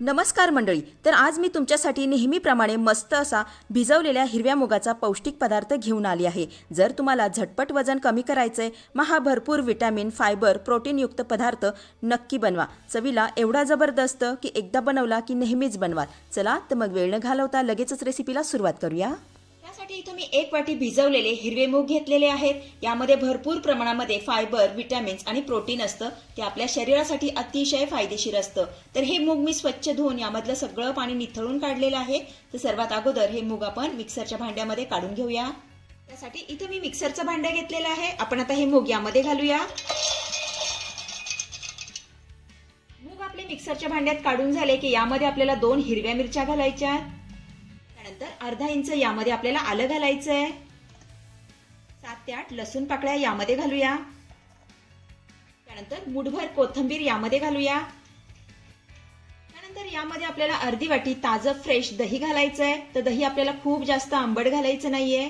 नमस्कार मंडळी तर आज मी तुमच्यासाठी नेहमीप्रमाणे मस्त असा भिजवलेल्या हिरव्या मुगाचा पौष्टिक पदार्थ घेऊन आली आहे. जर तुम्हाला झटपट वजन कमी करायचं आहे मग हा भरपूर विटॅमिन फायबर प्रोटीनयुक्त पदार्थ नक्की बनवा. चवीला एवढा जबरदस्त की एकदा बनवला की नेहमीच बनवा. चला तर मग वेळ न घालवता लगेचच रेसिपीला सुरुवात करूया. त्यासाठी इथं मी एक वाटी भिजवलेले हिरवे मूग घेतलेले आहेत. यामध्ये भरपूर प्रमाणामध्ये फायबर विटॅमिन्स आणि प्रोटीन असतं. ते आपल्या शरीरासाठी अतिशय फायदेशीर असतं. तर हे मूग मी स्वच्छ धुवून यामधलं सगळं पाणी निथळून काढलेलं आहे. तर सर्वात अगोदर हे मूग आपण मिक्सरच्या भांड्यामध्ये काढून घेऊया. त्यासाठी इथं मी मिक्सरचं भांडं घेतलेलं आहे. आपण आता हे मूग यामध्ये घालूया. मूग आपले मिक्सरच्या भांड्यात काढून झाले की यामध्ये आपल्याला दोन हिरव्या मिरच्या घालायच्या त्यानंतर अर्धा इंच यामध्ये आपल्याला आलं घालायचं आहे सात ते आठ लसूण पाकळ्या यामध्ये घालूया. त्यानंतर मुठभर कोथंबीर यामध्ये घालूया. त्यानंतर यामध्ये आपल्याला अर्धी वाटी ताजं फ्रेश दही घालायचं आहे तर दही आपल्याला खूप जास्त आंबट घालायचं नाहीये.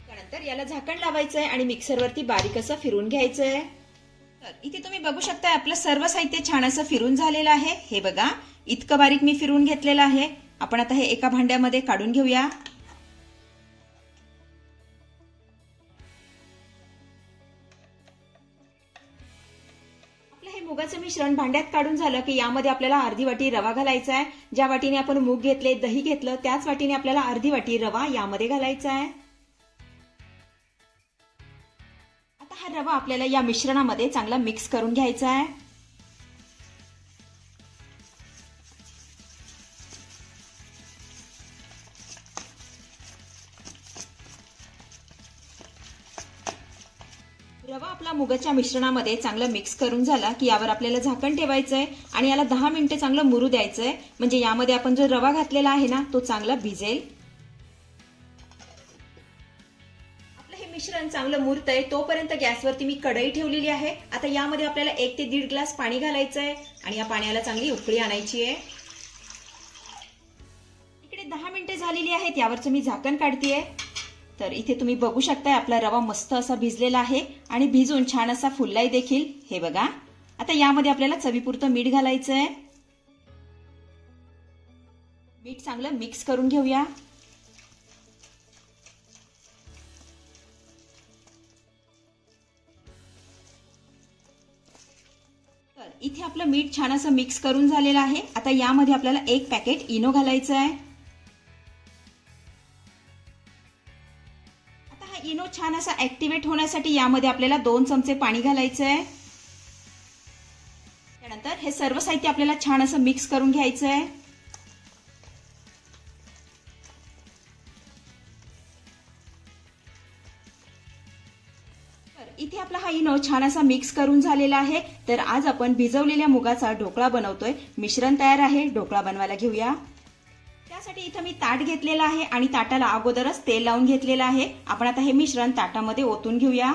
त्यानंतर याला झाकण लावायचं आहे आणि मिक्सरवरती बारीक असं फिरून घ्यायचं आहे तर इथे तुम्ही बघू शकता आपलं सर्व साहित्य छान असं फिरून झालेलं आहे. हे बघा इतकं बारीक मी फिरून घेतलेलं आहे. आपण आता हे एका भांड्यामध्ये काढून घेऊया. आपलं हे मुगाचं मिश्रण भांड्यात काढून झालं की यामध्ये आपल्याला अर्धी वाटी रवा घालायचा आहे. ज्या वाटीने आपण मूग घेतले दही घेतलं त्याच वाटीने आपल्याला अर्धी वाटी रवा यामध्ये घालायचा आहे. आता हा रवा आपल्याला या मिश्रणामध्ये चांगला मिक्स करून घ्यायचा आहे. रवा आपला मुगाच्या मिश्रणामध्ये चांगलं मिक्स करून झाला की यावर आपल्याला झाकण ठेवायचं आहे आणि याला दहा मिनिटे चांगलं मुरू द्यायचं आहे म्हणजे यामध्ये आपण जो रवा घातलेला आहे ना तो चांगला भिजेल. आपलं हे मिश्रण चांगलं मुरतंय तोपर्यंत गॅसवरती मी कढई ठेवलेली आहे. आता यामध्ये आपल्याला एक ते दीड ग्लास पाणी घालायचं आहे आणि या पाण्याला चांगली उकळी आणायची आहे. इकडे दहा मिनिटे झालेली आहेत यावरचं मी झाकण काढतीये. तर इथे तुम्ही बघू शकताय आपला रवा मस्त असा भिजलेला आहे आणि भिजून छान असा फुललाय देखील. हे बघा. आता यामध्ये आपल्याला चवीपुरतं मीठ घालायचं आहे मीठ चांगलं मिक्स करून घेऊया. तर इथे आपलं मीठ छान असं मिक्स करून झालेलं आहे. आता यामध्ये आपल्याला एक पॅकेट इनो घालायचं आहे छान असा ऍक्टिव्हेट होण्यासाठी यामध्ये आपल्याला दोन चमचे पाणी घालायचं आहे त्यानंतर हे सर्व साहित्य आपल्याला छान असं मिक्स करून घ्यायचं आहे इथे आपला हा इनो छान असा मिक्स करून झालेला आहे. तर आज आपण भिजवलेल्या मुगाचा ढोकळा बनवतोय. मिश्रण तयार आहे. ढोकळा बनवायला घेऊया. त्यासाठी इथं मी ताट घेतलेलं आहे आणि ताटाला अगोदरच तेल लावून घेतलेलं आहे. आपण आता हे मिश्रण ताटामध्ये ओतून घेऊया.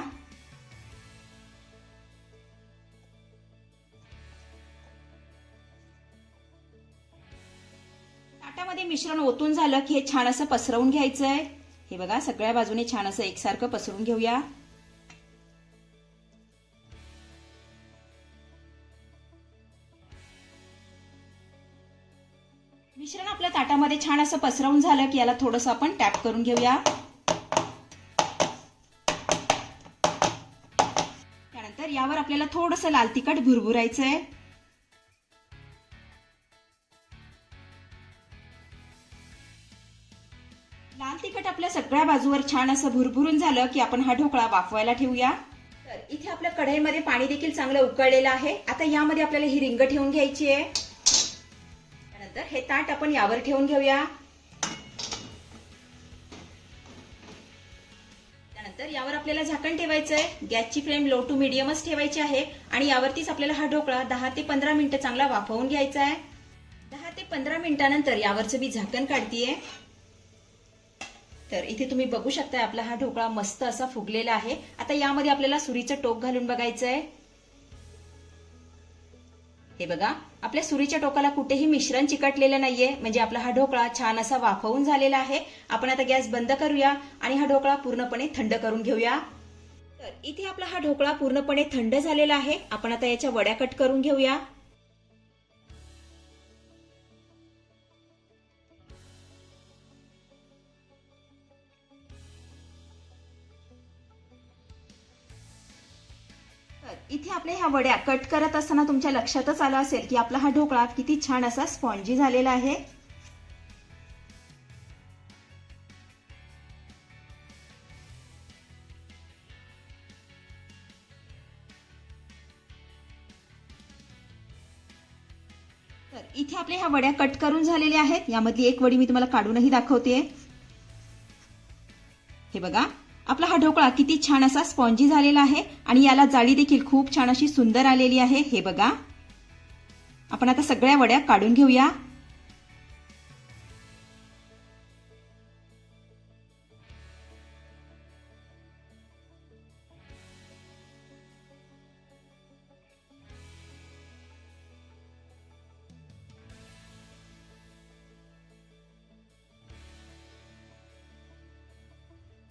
ताटामध्ये मिश्रण ओतून झालं की हे छान असं पसरवून घ्यायचं आहे हे बघा सगळ्या बाजूने छान असं एकसारखं पसरून घेऊया. मिश्रण आपल्या ताटामध्ये छान असं पसरवून झालं की याला थोडंसं आपण टॅप करून घेऊया. त्यानंतर यावर आपल्याला थोडंसं लाल तिखट भुरभुरायचं आहे लाल तिखट आपल्या सगळ्या बाजूवर छान असं भुरभुरून झालं की आपण हा ढोकळा वाफवायला ठेवूया. तर इथे आपल्या कढईमध्ये पाणी देखील चांगलं उकळलेलं आहे. आता यामध्ये आपल्याला ही रिंग ठेवून घ्यायची आहे. तर हे ताट आपण यावर ठेवून घेऊया. त्यानंतर यावर आपल्याला झाकण ठेवायचं आहे गॅसची फ्लेम लो टू मिडियमच ठेवायची आहे आणि यावरतीच आपल्याला हा ढोकळा दहा ते पंधरा मिनिटं चांगला वाफवून घ्यायचा आहे दहा ते पंधरा मिनिटानंतर यावरचं मी झाकण काढतीये. तर इथे तुम्ही बघू शकता आपला हा ढोकळा मस्त असा फुगलेला आहे. आता यामध्ये आपल्याला सुरीचं टोक घालून बघायचं आहे हे बघा आपल्या सुरीच्या टोकाला कुठेही मिश्रण चिकटलेलं नाहीये. म्हणजे आपला हा ढोकळा छान असा वाफवून झालेला आहे. आपण आता गॅस बंद करूया आणि हा ढोकळा पूर्णपणे थंड करून घेऊया. तर इथे आपला हा ढोकळा पूर्णपणे थंड झालेला आहे. आपण आता याच्या वड्या कट करून घेऊया. इथे आपल्या ह्या वड्या कट करत असताना तुमच्या लक्षातच आलं असेल की आपला हा ढोकळा किती छान असा स्पॉन्जी झालेला आहे. तर इथे आपल्या ह्या वड्या कट करून झालेल्या आहेत. यामधली एक वडी मी तुम्हाला काढूनही दाखवते हे बघा. आपला हा ढोकळा किती छान असा स्पॉन्जी झालेला आहे आणि याला जाळी देखील खूप छान अशी सुंदर आलेली आहे. हे बघा. आपण आता सगळ्या वड्या काढून घेऊया.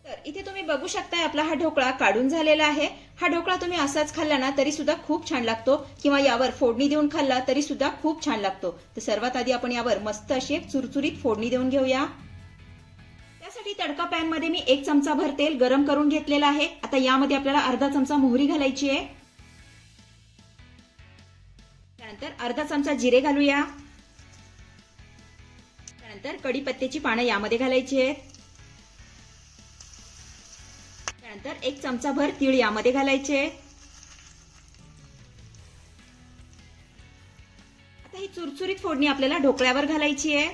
तर इथे तुम्ही बघू शकताय आपला हा ढोकळा काढून झालेला आहे. हा ढोकळा तुम्ही असाच खाल्ला ना तरी सुद्धा खूप छान लागतो. किंवा यावर फोडणी देऊन खाल्ला तरी सुद्धा खूप छान लागतो. तर सर्वात आधी आपण यावर मस्त अशी एक चुरचुरीत फोडणी देऊन घेऊया. त्यासाठी तडका पॅनमध्ये मी एक चमचा भर तेल गरम करून घेतलेला आहे. आता यामध्ये आपल्याला अर्धा चमचा मोहरी घालायची आहे. त्यानंतर अर्धा चमचा जिरे घालूया. त्यानंतर कढीपत्त्याची पानं यामध्ये घालायची आहेत. त्यानंतर एक चमचा भर तीळ यामध्ये घालायचे. आता ही चुरचुरीत फोडणी आपल्याला ढोकळ्यावर घालायची आहे.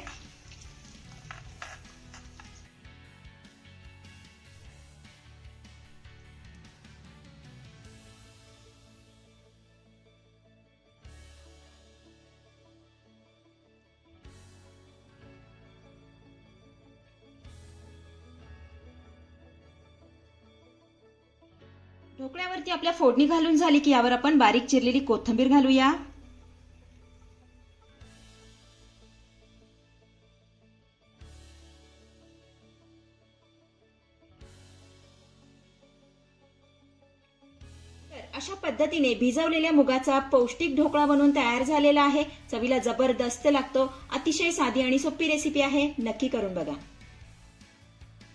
ढोकळ्यावरती आपल्या फोडणी घालून झाली की यावर आपण बारीक चिरलेली कोथिंबीर घालूया. तर अशा पद्धतीने भिजवलेल्या मुगाचा पौष्टिक ढोकळा बनवून तयार झालेला आहे. चवीला जबरदस्त लागतो. अतिशय साधी आणि सोपी रेसिपी आहे. नक्की करून बघा.